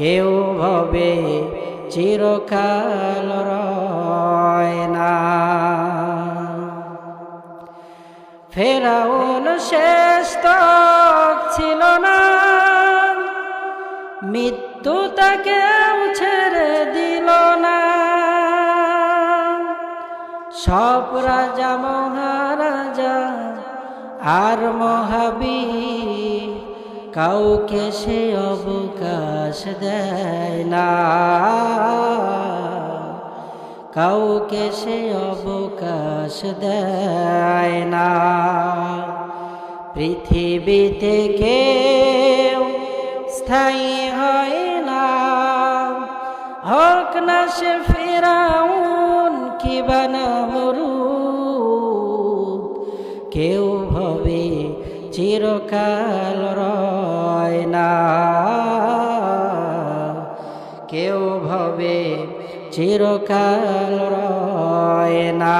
কেউ ভবে চিরকাল রয় না। ফেরাউন শেষ ছিল না। মৃত্যু তাকে ছেড়ে দিল না। সব রাজা, মহারাজা আর মহাবীর কাউকে সে অবকাশ দেয় না। কাউকে সে অবকাশ দেয় না। পৃথিবীতে কেউ স্থায়ী হয় না। হোক না সে ফেরাউন কি বানামরু কেউ ভবে চিরকাল রয় না। কেউ ভবে চিরকাল রয় না।